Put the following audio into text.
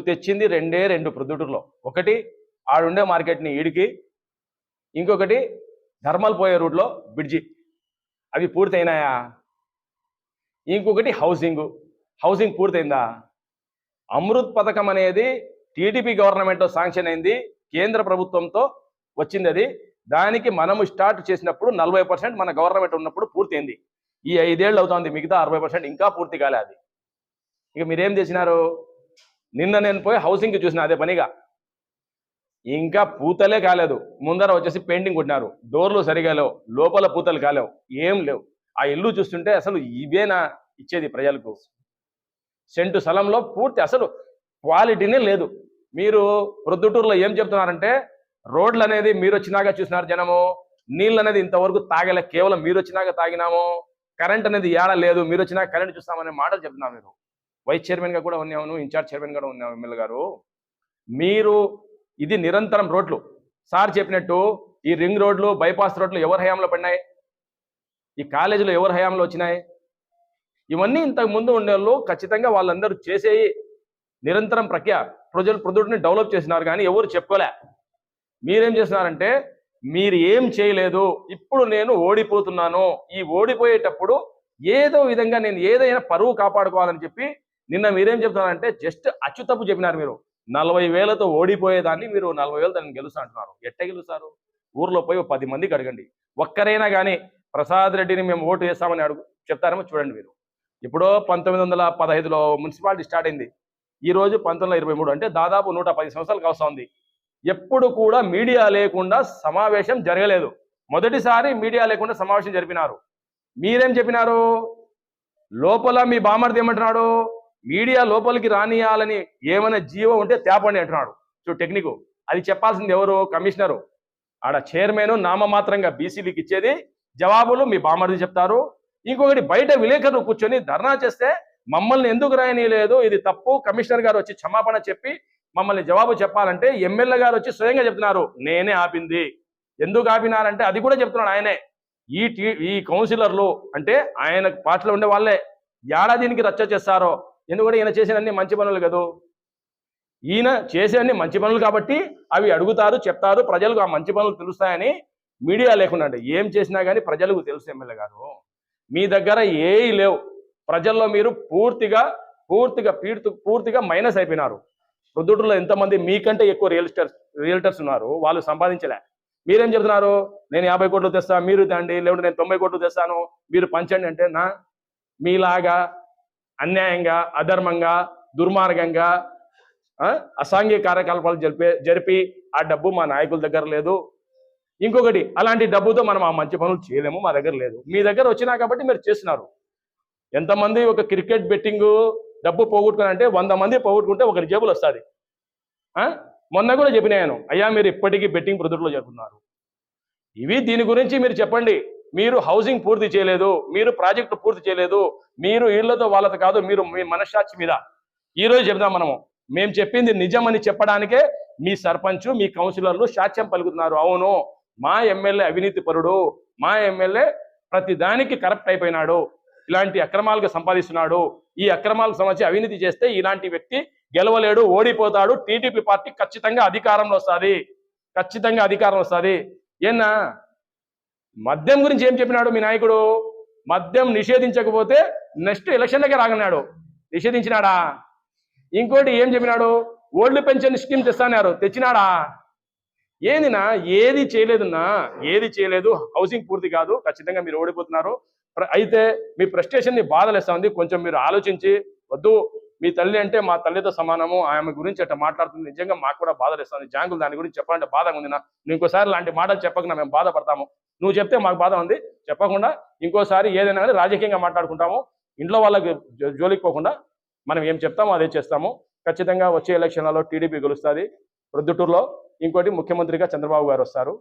తెచ్చింది రెండే రెండు ప్రొద్దుటూరులో. ఒకటి ఆడుండే మార్కెట్ని ఈడికి ఇంకొకటి ధర్మల్ పోయే రూట్లో బ్రిడ్జి. అవి పూర్తయినాయా? ఇంకొకటి హౌసింగ్. హౌసింగ్ పూర్తయిందా? అమృత్ పథకం అనేది టీడీపీ గవర్నమెంట్లో శాంక్షన్ అయింది కేంద్ర ప్రభుత్వంతో వచ్చింది అది దానికి మనము స్టార్ట్ చేసినప్పుడు నలభై పర్సెంట్ మన గవర్నమెంట్ ఉన్నప్పుడు పూర్తయింది. ఈ ఐదేళ్ళు అవుతోంది మిగతా అరవై పర్సెంట్ ఇంకా పూర్తి కాలే అది. ఇక మీరేం చేసినారు? నిన్న నేను పోయి హౌసింగ్కి చూసిన అదే పనిగా. ఇంకా పూతలే కాలేదు. ముందర వచ్చేసి పెయింటింగ్ కొట్టినారు. డోర్లు సరిగా లేవు. లోపల పూతలు కాలేవు. ఏం లేవు. ఆ ఇల్లు చూస్తుంటే అసలు ఇవేనా ఇచ్చేది ప్రజలకు? సెంటు స్థలంలో పూర్తి అసలు క్వాలిటీనే లేదు. మీరు ప్రొద్దుటూరులో ఏం చెప్తున్నారంటే రోడ్లు అనేది మీరు వచ్చినాక చూసినారు జనము. నీళ్ళు అనేది ఇంతవరకు తాగలే. కేవలం మీరు వచ్చినాక తాగినాము. కరెంట్ అనేది ఏడ లేదు. మీరు వచ్చినాక కరెంట్ చూస్తామనే మాటలు చెప్తున్నారు మీరు. వైస్ చైర్మన్గా కూడా ఉన్నాము ఇన్ఛార్జ్ చైర్మన్ కూడా ఉన్నాము ఎమ్మెల్యే గారు. మీరు ఇది నిరంతరం రోడ్లు. సార్ చెప్పినట్టు ఈ రింగ్ రోడ్లు బైపాస్ రోడ్లు ఎవరి హయాంలో పడినాయి? ఈ కాలేజీలో ఎవరి హయాంలో వచ్చినాయి? ఇవన్నీ ఇంతకు ముందు ఉండేవాళ్ళు ఖచ్చితంగా వాళ్ళందరూ చేసే నిరంతరం ప్రక్రియ. ప్రజలు ప్రొద్దుటిని డెవలప్ చేసినారు కానీ ఎవరు చెప్పుకోలే. మీరేం చేస్తున్నారంటే మీరు ఏం చేయలేదు ఇప్పుడు నేను ఓడిపోతున్నాను. ఈ ఓడిపోయేటప్పుడు ఏదో విధంగా నేను ఏదైనా పరువు కాపాడుకోవాలని చెప్పి నిన్న మీరేం చెప్తున్నారంటే జస్ట్ అచ్యుతప్పు చెప్పినారు మీరు. నలభై వేలతో ఓడిపోయేదాన్ని మీరు నలభై వేలు దాన్ని గెలుస్తా అంటున్నారు ఎట్ట గెలుస్తారు? ఊర్లో పోయి పది మందికి అడగండి. ఒక్కరైనా కానీ ప్రసాద్ రెడ్డిని మేము ఓటు వేస్తామని అడుగు చెప్తారేమో చూడండి మీరు. ఇప్పుడు పంతొమ్మిది వందల పదహైదులో మున్సిపాలిటీ స్టార్ట్ అయింది. ఈ రోజు పంతొమ్మిది ఇరవై మూడు అంటే దాదాపు నూట పది సంవత్సరాలకు వస్తుంది ఎప్పుడు కూడా మీడియా లేకుండా సమావేశం జరగలేదు. మొదటిసారి మీడియా లేకుండా సమావేశం జరిపినారు. మీరేం చెప్పినారు? లోపల మీ బామర్ది ఏమంటున్నాడు? మీడియా లోపలికి రానియాలని ఏమైనా జీవం ఉంటే తేపండి అంటున్నాడు. చూ టెక్నిక్. అది చెప్పాల్సింది ఎవరు? కమిషనరు. ఆడ చైర్మన్ నామమాత్రంగా బీసీలకు ఇచ్చేది జవాబులు మీ బామర్ది చెప్తారు. ఇంకొకటి బయట విలేకరులు కూర్చొని ధర్నా చేస్తే మమ్మల్ని ఎందుకు రాయనీయలేదు? ఇది తప్పు. కమిషనర్ గారు వచ్చి క్షమాపణ చెప్పి మమ్మల్ని జవాబు చెప్పాలంటే ఎమ్మెల్యే గారు వచ్చి స్వయంగా చెప్తున్నారు. నేనే ఆపింది. ఎందుకు ఆపినారంటే అది కూడా చెప్తున్నాడు ఆయనే. ఈ టీ ఈ కౌన్సిలర్లు అంటే ఆయన పార్టీలో ఉండే వాళ్ళే. ఏడా దీనికి రచ్చ చేస్తారో? ఎందుకంటే ఈయన చేసిన అన్ని మంచి పనులు కదూ? ఈయన చేసే అన్ని మంచి పనులు కాబట్టి అవి అడుగుతారు చెప్తారు. ప్రజలకు ఆ మంచి పనులు తెలుస్తాయని మీడియా లేకుండా ఏం చేసినా కానీ ప్రజలకు తెలుసు ఎమ్మెల్యే గారు. మీ దగ్గర ఏవి లేవు. ప్రజల్లో మీరు పూర్తిగా పూర్తిగా పీడుతు పూర్తిగా మైనస్ అయిపోయినారు. ప్రొద్దుటూరులో ఎంతమంది మీకంటే ఎక్కువ రియల్స్టర్స్ రియల్టర్స్ ఉన్నారు. వాళ్ళు సంపాదించలే. మీరేం చెప్తున్నారు నేను యాభై కోట్లు తెస్తా మీరు తండి లేకుంటే నేను తొంభై కోట్లు తెస్తాను. మీరు పంచండి అంటే నా మీలాగా అన్యాయంగా అధర్మంగా దుర్మార్గంగా అసాంఘిక కార్యకలాపాలు జరిపే జరిపి ఆ డబ్బు మా నాయకుల దగ్గర లేదు. ఇంకొకటి అలాంటి డబ్బుతో మనం ఆ మంచి పనులు చేయలేము మా దగ్గర లేదు. మీ దగ్గర వచ్చినా కాబట్టి మీరు చేస్తున్నారు. ఎంతమంది ఒక క్రికెట్ బెట్టింగ్ డబ్బు పోగొట్టుకున్నారంటే వంద మంది పోగొట్టుకుంటే ఒకరి జేబులు వస్తుంది. మొన్న కూడా చెప్పినాను అయ్యా మీరు ఇప్పటికీ బెట్టింగ్ ప్రొద్దుట్లో జరుపుతున్నారు. ఇవి దీని గురించి మీరు చెప్పండి. మీరు హౌసింగ్ పూర్తి చేయలేదు మీరు ప్రాజెక్టు పూర్తి చేయలేదు మీరు ఇళ్ళతో వాళ్ళతో కాదు మీరు మీ మనశ్శాచి మీద. ఈ రోజు మనము. మేము చెప్పింది నిజమని చెప్పడానికే మీ సర్పంచ్ మీ కౌన్సిలర్లు సాక్ష్యం పలుకుతున్నారు. అవును మా ఎమ్మెల్యే అవినీతి పరుడు మా ఎమ్మెల్యే ప్రతి దానికి కరప్ట్ అయిపోయినాడు ఇలాంటి అక్రమాలకు సంపాదిస్తున్నాడు. ఈ అక్రమాలకు సంబంధించి అవినీతి చేస్తే ఇలాంటి వ్యక్తి గెలవలేడు ఓడిపోతాడు. టీడీపీ పార్టీ ఖచ్చితంగా అధికారంలో వస్తుంది. ఖచ్చితంగా అధికారం వస్తుంది. ఏనా మద్యం గురించి ఏం చెప్పినాడు మీ నాయకుడు? మద్యం నిషేధించకపోతే నెక్స్ట్ ఎలక్షన్లకే రాగన్నాడు నిషేధించినాడా? ఇంకోటి ఏం చెప్పినాడు? ఓల్డ్ పెన్షన్ స్కీమ్ తెస్తాన్నారు. తెచ్చినాడా? ఏందినా ఏది చేయలేదున్నా ఏది చేయలేదు? హౌసింగ్ పూర్తి కాదు. ఖచ్చితంగా మీరు ఓడిపోతున్నారు. అయితే మీ ప్రెస్టేషన్ని బాధలేస్తా ఉంది. కొంచెం మీరు ఆలోచించి వద్దు. మీ తల్లి అంటే మా తల్లితో సమానము ఆమె గురించి అట్లా మాట్లాడుతుంది. నిజంగా మాకు కూడా బాధలేస్తుంది జాంగులు దాని గురించి చెప్పాలంటే బాధగా ఉంది నా. నువ్వు ఇంకోసారి లాంటి మాటలు చెప్పకుండా మేము బాధపడతాము. నువ్వు చెప్తే మాకు బాధ ఉంది. చెప్పకుండా ఇంకోసారి ఏదైనా కానీ రాజకీయంగా మాట్లాడుకుంటాము. ఇంట్లో వాళ్ళకి జోలికి పోకుండా మనం ఏం చెప్తామో అదే చేస్తాము. ఖచ్చితంగా వచ్చే ఎలక్షన్లలో టీడీపీ గెలుస్తుంది. ప్రొద్దుటూరులో ఇంకోటి ముఖ్యమంత్రిగా చంద్రబాబు గారు వస్తారు.